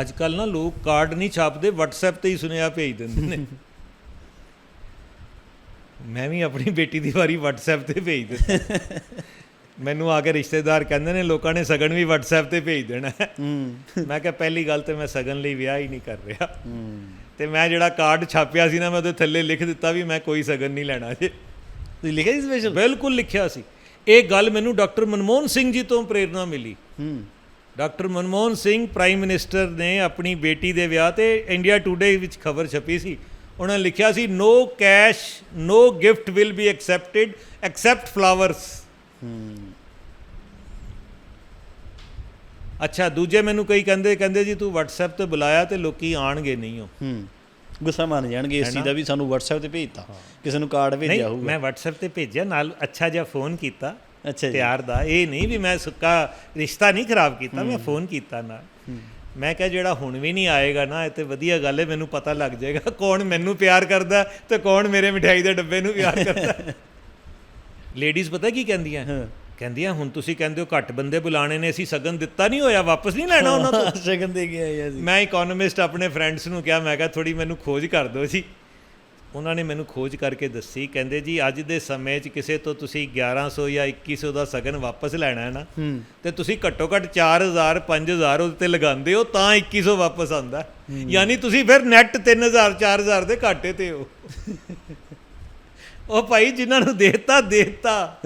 ਅੱਜ ਕੱਲ ਨਾ ਲੋਕ ਕਾਰਡ ਨਹੀਂ ਛਾਪਦੇ WhatsApp ਤੇ ਹੀ ਸੁਨੇਹਾ ਭੇਜ ਦਿੰਦੇ ਨੇ। ਮੈਂ ਵੀ ਆਪਣੀ ਬੇਟੀ ਦੀ ਵਾਰੀ WhatsApp ਤੇ ਭੇਜ ਦਿੱਤਾ। ਮੈਨੂੰ ਆ ਕੇ ਰਿਸ਼ਤੇਦਾਰ ਕਹਿੰਦੇ ਨੇ ਲੋਕਾਂ ਨੇ ਸਗਨ ਵੀ WhatsApp ਤੇ ਭੇਜ ਦੇਣਾ ਮੈਂ ਕਿਹਾ ਪਹਿਲੀ ਗੱਲ ਤੇ ਮੈਂ ਸਗਨ ਲਈ ਵਿਆਹ ਹੀ ਨਹੀਂ ਕਰ ਰਿਹਾ। ਹੂੰ। ਤੇ ਮੈਂ ਜਿਹੜਾ ਕਾਰਡ ਛਾਪਿਆ ਸੀ ਨਾ ਮੈਂ ਉਹਦੇ ਥੱਲੇ ਲਿਖ ਦਿੱਤਾ ਵੀ ਮੈਂ ਕੋਈ ਸਗਨ ਨਹੀਂ ਲੈਣਾ ਜੇ। ਤੁਸੀਂ ਲਿਖਿਆ ਸੀ ਸਪੈਸ਼ਲ ਬਿਲਕੁਲ ਲਿਖਿਆ ਸੀ। ਇਹ ਗੱਲ ਮੈਨੂੰ ਡਾਕਟਰ ਮਨਮੋਹਨ ਸਿੰਘ ਜੀ ਤੋਂ ਪ੍ਰੇਰਣਾ ਮਿਲੀ। ਹੂੰ। Doctor Manmohan Singh prime minister ਨੇ ਆਪਣੀ ਬੇਟੀ ਦੇ ਵਿਆਹ ਤੇ ਇੰਡੀਆ ਟੁਡੇ ਵਿੱਚ ਖਬਰ ਛਪੀ ਸੀ। ਉਹਨਾਂ ਨੇ ਲਿਖਿਆ ਸੀ no cash no gift will be accepted accept flowers ਅੱਛਾ ਦੂਜੇ ਮੈਨੂੰ ਕਈ ਕਹਿੰਦੇ ਕਹਿੰਦੇ ਜੀ ਤੂੰ WhatsApp ਤੇ ਬੁਲਾਇਆ ਤੇ ਲੋਕੀ ਆਣਗੇ ਨਹੀਂ ਹੋ ਹੂੰ। ਗੁੱਸਾ ਮੰਨ ਜਾਣਗੇ ਇਸ ਚੀਜ਼ ਦਾ ਵੀ ਸਾਨੂੰ WhatsApp ਤੇ ਭੇਜਤਾ। ਕਿਸੇ ਨੂੰ ਕਾਰਡ ਭੇਜਿਆ ਨਹੀਂ ਹੋਊਗਾ। ਮੈਂ WhatsApp ਤੇ ਭੇਜਿਆ ਨਾਲ ਅੱਛਾ ਜਿਹਾ ਫੋਨ ਕੀਤਾ। ਅੱਛਾ ਜੀ। ਪਿਆਰ ਦਾ। ਇਹ ਨਹੀਂ ਵੀ ਮੈਂ ਸੁੱਕਾ ਰਿਸ਼ਤਾ ਨਹੀਂ ਖਰਾਬ ਕੀਤਾ ਮੈਂ ਫੋਨ ਕੀਤਾ ਨਾ। ਮੈਂ ਕਿਹਾ ਜਿਹੜਾ ਹੁਣ ਵੀ ਨਹੀਂ ਆਏਗਾ ਨਾ ਇਹ ਤੇ ਵਧੀਆ ਗੱਲ ਹੈ ਮੈਨੂੰ ਪਤਾ ਲੱਗ ਜਾਏਗਾ ਕੌਣ ਮੈਨੂੰ ਪਿਆਰ ਕਰਦਾ ਤੇ ਕੌਣ ਮੇਰੇ ਮਠਿਆਈ ਦੇ ਡੱਬੇ ਨੂੰ ਪਿਆਰ ਕਰਦਾ। ਲੇਡੀਜ਼ ਪਤਾ ਕੀ ਕਹਿੰਦੀਆਂ? ਹਾਂ। ਕਹਿੰਦੀਆਂ ਹੁਣ ਤੁਸੀਂ ਕਹਿੰਦੇ ਹੋ ਘੱਟ ਬੰਦੇ ਬੁਲਾਣੇ ਨੇ ਅਸੀਂ ਸਗਨ ਦਿੱਤਾ ਨਹੀਂ ਹੋਇਆ ਵਾਪਸ ਨਹੀਂ ਲੈਣਾ ਉਹਨਾਂ ਤੋਂ? ਸ਼ਗਨ ਦੇ ਗਿਆ ਯਾ ਜੀ ਮੈਂ ਇਕਨੋਮਿਸਟ ਆਪਣੇ ਫਰੈਂਡਸ ਨੂੰ ਕਿਹਾ ਮੈਂ ਕਿਹਾ ਥੋੜੀ ਮੈਨੂੰ ਖੋਜ ਕਰ ਦਿਓ ਜੀ। ਉਹਨਾਂ ਨੇ ਮੈਨੂੰ ਖੋਜ ਕਰਕੇ ਦੱਸੀ ਕਹਿੰਦੇ ਜੀ ਅੱਜ ਦੇ ਸਮੇਂ 'ਚ ਕਿਸੇ ਤੋਂ ਤੁਸੀਂ 1100 ਜਾਂ 2100 ਦਾ ਸਗਨ ਵਾਪਸ ਲੈਣਾ ਹੈ ਨਾ ਤੇ ਤੁਸੀਂ ਘੱਟੋ ਘੱਟ 4000 5000 ਉਹਦੇ ਤੇ ਲਗਾਉਂਦੇ ਹੋ ਤਾਂ 2100 ਵਾਪਸ ਆਉਂਦਾ। ਯਾਨੀ ਤੁਸੀਂ ਫਿਰ ਨੈਟ 3000 4000 ਦੇ ਘਾਟੇ ਤੇ ਹੋ। ਉਹ ਭਾਈ ਜਿਨ੍ਹਾਂ ਨੂੰ ਦੇਤਾ ਦੇਤਾ।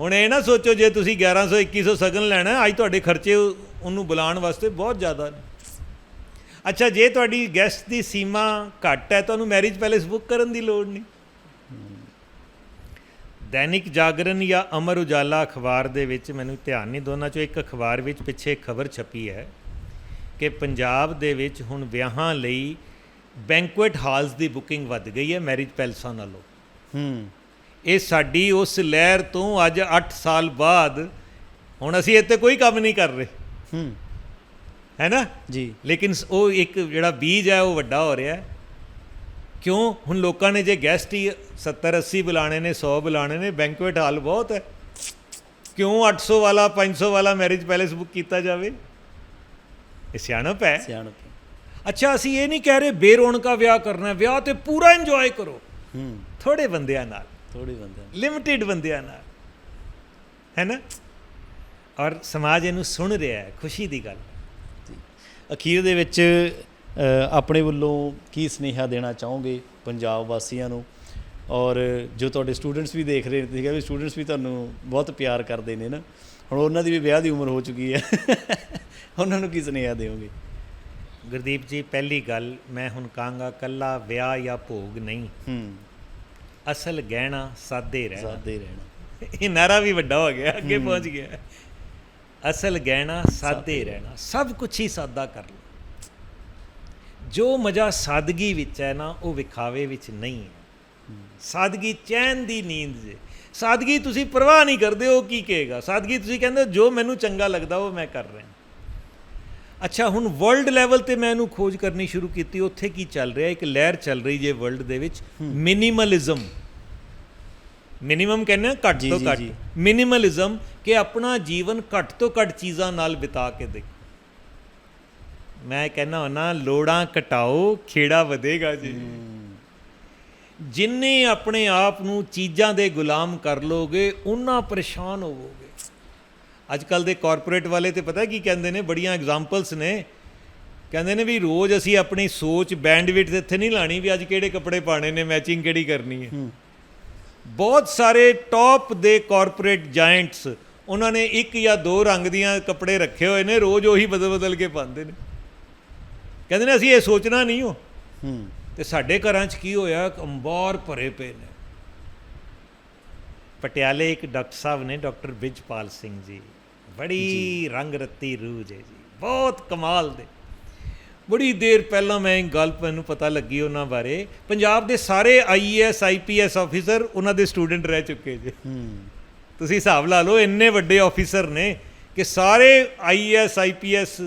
ਹੁਣ ਇਹ ਨਾ ਸੋਚੋ ਜੇ ਤੁਸੀਂ 1100 2100 ਸਗਨ ਲੈਣਾ ਹੈ, ਅੱਜ ਤੁਹਾਡੇ ਖਰਚੇ ਉਹ- ਉਹਨੂੰ ਬੁਲਾਉਣ ਵਾਸਤੇ ਬਹੁਤ ਜ਼ਿਆਦਾ ਨੇ। ਅੱਛਾ ਜੇ ਤੁਹਾਡੀ ਗੈਸਟ ਦੀ ਸੀਮਾ ਘੱਟ ਹੈ ਤੁਹਾਨੂੰ ਮੈਰਿਜ ਪੈਲੇਸ ਬੁੱਕ ਕਰਨ ਦੀ ਲੋੜ ਨਹੀਂ। ਦੈਨਿਕ ਜਾਗਰਣ ਜਾਂ ਅਮਰ ਉਜਾਲਾ ਅਖਬਾਰ ਦੇ ਵਿੱਚ ਮੈਨੂੰ ਧਿਆਨ ਨਹੀਂ ਦੋਨਾਂ ਚੋਂ ਇੱਕ ਅਖਬਾਰ ਵਿੱਚ ਪਿੱਛੇ ਖਬਰ ਛਪੀ ਹੈ ਕਿ ਪੰਜਾਬ ਦੇ ਵਿੱਚ ਹੁਣ ਵਿਆਹਾਂ ਲਈ ਬੈਂਕੁਏਟ ਹਾਲਸ ਦੀ ਬੁਕਿੰਗ ਵੱਧ ਗਈ ਹੈ ਮੈਰਿਜ ਪੈਲਸਾਂ ਨਾਲੋਂ। ਹੂੰ। ਇਹ ਸਾਡੀ ਉਸ ਲਹਿਰ ਤੋਂ ਅੱਜ 8 ਸਾਲ ਬਾਅਦ ਹੁਣ ਅਸੀਂ ਇੱਥੇ ਕੋਈ ਕੰਮ ਨਹੀਂ ਕਰ ਰਹੇ। ਹੂੰ। ਹੈ ਨਾ? ਜੀ। ਲੇਕਿਨ ਉਹ ਇੱਕ ਜਿਹੜਾ ਬੀਜ ਹੈ ਉਹ ਵੱਡਾ ਹੋ ਰਿਹਾ ਹੈ। ਕਿਉਂ? ਹੁਣ ਲੋਕਾਂ ਨੇ ਜੇ ਗੈਸਟ ਹੀ 70 80 ਬੁਲਾਣੇ ਨੇ 100 ਬੁਲਾਣੇ ਨੇ ਬੈਂਕੁਏਟ ਹਾਲ ਬਹੁਤ ਹੈ। ਕਿਉਂ 800 ਵਾਲਾ 500 ਵਾਲਾ ਮੈਰਿਜ ਪੈਲੇਸ ਬੁੱਕ ਕੀਤਾ ਜਾਵੇ? ਇਹ ਸਿਆਣਪ ਹੈ। ਸਿਆਣਪ ਅੱਛਾ ਅਸੀਂ ਇਹ ਨਹੀਂ ਕਹਿ ਰਹੇ ਬੇਰੌਣਕਾ ਵਿਆਹ ਕਰਨਾ ਵਿਆਹ ਤੇ ਪੂਰਾ ਇੰਜੋਏ ਕਰੋ। ਹੂੰ। ਥੋੜੇ ਬੰਦਿਆਂ ਨਾਲ। ਥੋੜੀ ਬੰਦੇ ਲਿਮਟਿਡ ਬੰਦਿਆਂ ਨਾਲ। ਹੈ ਨਾ? ਔਰ ਸਮਾਜ ਇਹਨੂੰ ਸੁਣ ਰਿਹਾ ਹੈ ਖੁਸ਼ੀ ਦੀ ਗੱਲ ਅਖੀਰ ਦੇ ਵਿੱਚ ਆਪਣੇ ਵੱਲੋਂ ਕੀ ਸਨੇਹਾ ਦੇਣਾ ਚਾਹੋਗੇ ਪੰਜਾਬ ਵਾਸੀਆਂ ਨੂੰ? ਔਰ ਜੋ ਤੁਹਾਡੇ ਸਟੂਡੈਂਟਸ ਵੀ ਦੇਖ ਰਹੇ ਨੇ ਤੁਸੀਂ ਕਿਹਾ ਵੀ ਸਟੂਡੈਂਟਸ ਵੀ ਤੁਹਾਨੂੰ ਬਹੁਤ ਪਿਆਰ ਕਰਦੇ ਨੇ ਨਾ। ਹੁਣ ਉਹਨਾਂ ਦੀ ਵੀ ਵਿਆਹ ਦੀ ਉਮਰ ਹੋ ਚੁੱਕੀ ਹੈ। ਉਹਨਾਂ ਨੂੰ ਕੀ ਸਨੇਹਾ ਦਿਓਗੇ? ਗੁਰਦੀਪ ਜੀ ਪਹਿਲੀ ਗੱਲ ਮੈਂ ਹੁਣ ਕਹਾਂਗਾ ਕੱਲਾ ਵਿਆਹ ਜਾਂ ਭੋਗ ਨਹੀਂ। ਹੂੰ। ਅਸਲ ਗਹਿਣਾ ਸਾਦੇ ਰਹਿਣਾ। ਸਾਦੇ ਰਹਿਣਾ। ਇਹ ਨਾਰਾ ਵੀ ਵੱਡਾ ਹੋ ਗਿਆ ਅੱਗੇ ਪਹੁੰਚ ਗਿਆ। ਅਸਲ ਗਹਿਣਾ ਸਾਦੇ ਰਹਿਣਾ ਸਭ ਕੁਝ ਹੀ ਸਾਦਾ ਕਰ ਲਓ। ਜੋ ਮਜ਼ਾ ਸਾਦਗੀ ਵਿੱਚ ਹੈ ਨਾ ਉਹ ਵਿਖਾਵੇ ਵਿੱਚ ਨਹੀਂ ਹੈ। ਸਾਦਗੀ ਚੈਨ ਦੀ ਨੀਂਦ ਜੇ। ਸਾਦਗੀ ਤੁਸੀਂ ਪਰਵਾਹ ਨਹੀਂ ਕਰਦੇ ਉਹ ਕੀ ਕਹੇਗਾ? ਸਾਦਗੀ ਤੁਸੀਂ ਕਹਿੰਦੇ ਜੋ ਮੈਨੂੰ ਚੰਗਾ ਲੱਗਦਾ ਉਹ ਮੈਂ ਕਰ ਰਿਹਾ। ਅੱਛਾ ਹੁਣ ਵਰਲਡ ਲੈਵਲ ਤੇ ਮੈਂ ਇਹਨੂੰ ਖੋਜ ਕਰਨੀ ਸ਼ੁਰੂ ਕੀਤੀ ਉੱਥੇ ਕੀ ਚੱਲ ਰਿਹਾ? ਇੱਕ ਲਹਿਰ ਚੱਲ ਰਹੀ ਜੇ ਵਰਲਡ ਦੇ ਵਿੱਚ। ਮਿਨੀਮਲਿਜ਼ਮ ਮਿਨੀਮਮ ਕਹਿੰਦੇ ਆ ਘੱਟ ਤੋਂ ਘੱਟ। ਮਿਨੀਮਲਿਜ਼ਮ ਕਿ ਆਪਣਾ ਜੀਵਨ ਘੱਟ ਤੋਂ ਘੱਟ ਚੀਜ਼ਾਂ ਨਾਲ ਬਿਤਾ ਕੇ ਦੇਖ। ਮੈਂ ਕਹਿੰਦਾ ਨਾ ਲੋੜਾਂ ਘਟਾਓ ਖੇੜਾ ਵਧੇਗਾ ਜੀ। ਜਿੰਨੇ ਆਪਣੇ ਆਪ ਨੂੰ ਚੀਜ਼ਾਂ ਦੇ ਗੁਲਾਮ ਕਰ ਲੋਗੇ ਉਨਾ ਪਰੇਸ਼ਾਨ ਹੋਵੋਗੇ। ਅੱਜ ਕੱਲ ਦੇ ਕਾਰਪੋਰੇਟ ਵਾਲੇ ਤੇ ਪਤਾ ਕੀ ਕਹਿੰਦੇ ਨੇ? ਬੜੀਆਂ ਐਗਜ਼ਾਮਪਲਸ ਨੇ। ਕਹਿੰਦੇ ਨੇ ਵੀ ਰੋਜ਼ ਅਸੀਂ ਆਪਣੀ ਸੋਚ ਬੈਂਡਵਿਡਥ ਇੱਥੇ ਨਹੀਂ ਲਾਣੀ ਵੀ ਅੱਜ ਕਿਹੜੇ ਕੱਪੜੇ ਪਾਣੇ ਨੇ ਮੈਚਿੰਗ ਕਿਹੜੀ ਕਰਨੀ ਹੈ। ਬਹੁਤ ਸਾਰੇ ਟੌਪ ਦੇ ਕਾਰਪੋਰੇਟ ਜਾਇੰਟਸ ਉਹਨਾਂ ਨੇ ਇੱਕ ਜਾਂ ਦੋ ਰੰਗ ਦੀਆਂ ਕੱਪੜੇ ਰੱਖੇ ਹੋਏ ਨੇ ਰੋਜ਼ ਉਹੀ ਬਦਲ ਬਦਲ ਕੇ ਪਾਉਂਦੇ ਨੇ। ਕਹਿੰਦੇ ਨੇ ਅਸੀਂ ਇਹ ਸੋਚਣਾ ਨਹੀਂ ਹੋ ਹੂੰ। ਤੇ ਸਾਡੇ ਘਰਾਂ 'ਚ ਕੀ ਹੋਇਆ? ਅੰਬਾਰ ਭਰੇ ਪਏ ਨੇ। ਪਟਿਆਲੇ ਇੱਕ ਡਾਕਟਰ ਸਾਹਿਬ ਨੇ ਡਾਕਟਰ ਬਿਜਪਾਲ ਸਿੰਘ ਜੀ। ਬੜੀ ਰੰਗ ਰੱਤੀ ਰੂਹ ਜੀ। ਬਹੁਤ ਕਮਾਲ ਦੇ। ਬੜੀ ਦੇਰ ਪਹਿਲਾਂ ਮੈਂ ਇੱਕ ਗੱਲ ਮੈਨੂੰ ਪਤਾ ਲੱਗੀ ਉਹਨਾਂ ਬਾਰੇ। ਪੰਜਾਬ ਦੇ ਸਾਰੇ ਆਈਏਐਸ ਆਈਪੀਐਸ ਆਫੀਸਰ ਉਹਨਾਂ ਦੇ ਸਟੂਡੈਂਟ ਰਹਿ ਚੁੱਕੇ ਜੇ। ਤੁਸੀਂ ਹਿਸਾਬ ਲਾ ਲਓ, ਇੰਨੇ ਵੱਡੇ ਆਫੀਸਰ ਨੇ ਕਿ ਸਾਰੇ ਆਈਐਸ ਆਈਪੀਐਸ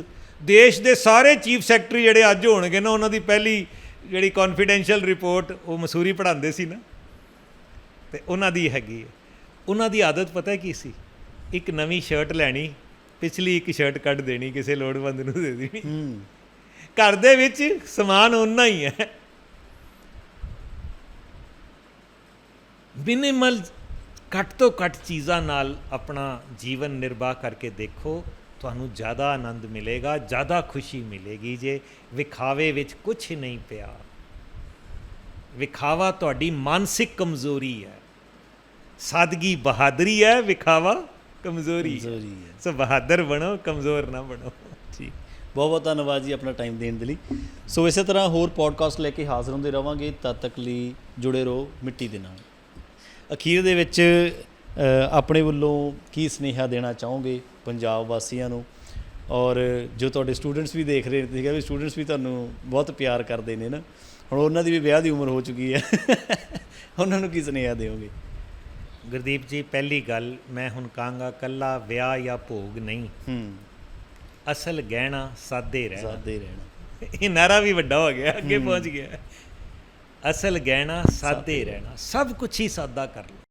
ਦੇਸ਼ ਦੇ ਸਾਰੇ ਚੀਫ ਸੈਕਟਰੀ ਜਿਹੜੇ ਅੱਜ ਹੋਣਗੇ ਨਾ, ਉਹਨਾਂ ਦੀ ਪਹਿਲੀ ਜਿਹੜੀ ਕੌਨਫੀਡੈਂਸ਼ੀਅਲ ਰਿਪੋਰਟ ਉਹ ਮਸੂਰੀ ਪੜ੍ਹਾਉਂਦੇ ਸੀ ਨਾ। ਤੇ ਉਹਨਾਂ ਦੀ ਹੈਗੀ ਹੈ। ਉਹਨਾਂ ਦੀ ਆਦਤ ਪਤਾ ਕੀ ਸੀ? ਇੱਕ ਨਵੀਂ ਸ਼ਰਟ ਲੈਣੀ, ਪਿਛਲੀ ਇੱਕ ਸ਼ਰਟ ਕੱਢ ਦੇਣੀ, ਕਿਸੇ ਲੋੜਵੰਦ ਨੂੰ ਦੇ ਦੇਣੀ। ਘਰ ਦੇ ਵਿੱਚ ਸਮਾਨ ਓਨਾ ਹੀ ਹੈ। ਮਿਨੀਮਲ ਘੱਟ ਤੋਂ ਘੱਟ ਚੀਜ਼ਾਂ ਨਾਲ ਆਪਣਾ ਜੀਵਨ ਨਿਰਵਾਹ ਕਰਕੇ ਦੇਖੋ ਤੁਹਾਨੂੰ ਜ਼ਿਆਦਾ ਆਨੰਦ ਮਿਲੇਗਾ ਜ਼ਿਆਦਾ ਖੁਸ਼ੀ ਮਿਲੇਗੀ ਜੇ ਵਿਖਾਵੇ ਵਿੱਚ ਕੁਝ ਨਹੀਂ ਪਿਆ। ਵਿਖਾਵਾ ਤੁਹਾਡੀ ਮਾਨਸਿਕ ਕਮਜ਼ੋਰੀ ਹੈ। ਸਾਦਗੀ ਬਹਾਦਰੀ ਹੈ ਵਿਖਾਵਾ ਕਮਜ਼ੋਰੀ ਹੈ। ਕਮਜ਼ੋਰੀ ਹੈ। ਸੋ ਬਹਾਦਰ ਬਣੋ ਕਮਜ਼ੋਰ ਨਾ ਬਣੋ। ਠੀਕ। ਬਹੁਤ ਬਹੁਤ ਧੰਨਵਾਦ ਜੀ ਆਪਣਾ ਟਾਈਮ ਦੇਣ ਦੇ ਲਈ। ਸੋ ਇਸੇ ਤਰ੍ਹਾਂ ਹੋਰ ਪੋਡਕਾਸਟ ਲੈ ਕੇ ਹਾਜ਼ਰ ਹੁੰਦੇ ਰਵਾਂਗੇ ਤਦ ਤੱਕ ਲਈ ਜੁੜੇ ਰਹੋ ਮਿੱਟੀ ਦੇ ਨਾਲ। ਅਖੀਰ ਦੇ ਵਿੱਚ ਆਪਣੇ ਵੱਲੋਂ ਕੀ ਸੁਨੇਹਾ ਦੇਣਾ ਚਾਹੋਗੇ ਪੰਜਾਬ ਵਾਸੀਆਂ ਨੂੰ? ਔਰ ਜੋ ਤੁਹਾਡੇ ਸਟੂਡੈਂਟਸ ਵੀ ਦੇਖ ਰਹੇ ਨੇ ਤੁਸੀਂ ਕਿਹਾ ਵੀ ਸਟੂਡੈਂਟਸ ਵੀ ਤੁਹਾਨੂੰ ਬਹੁਤ ਪਿਆਰ ਕਰਦੇ ਨੇ ਨਾ। ਹੁਣ ਉਹਨਾਂ ਦੀ ਵੀ ਵਿਆਹ ਦੀ ਉਮਰ ਹੋ ਚੁੱਕੀ ਹੈ। ਉਹਨਾਂ ਨੂੰ ਕੀ ਸੁਨੇਹਾ ਦਿਓਗੇ? ਗੁਰਦੀਪ ਜੀ ਪਹਿਲੀ ਗੱਲ ਮੈਂ ਹੁਣ ਕਹਾਂਗਾ ਕੱਲਾ ਵਿਆਹ ਜਾਂ ਭੋਗ ਨਹੀਂ। ਹੂੰ। ਅਸਲ ਗਹਿਣਾ ਸਾਦੇ ਰਹਿਣਾ। ਸਾਦੇ ਰਹਿਣਾ। ਇਹ ਨਾਰਾ ਵੀ ਵੱਡਾ ਹੋ ਗਿਆ ਅੱਗੇ ਪਹੁੰਚ ਗਿਆ। ਅਸਲ ਗਹਿਣਾ ਸਾਦੇ ਰਹਿਣਾ। ਸਭ ਕੁਝ ਹੀ ਸਾਦਾ ਕਰ ਲਓ।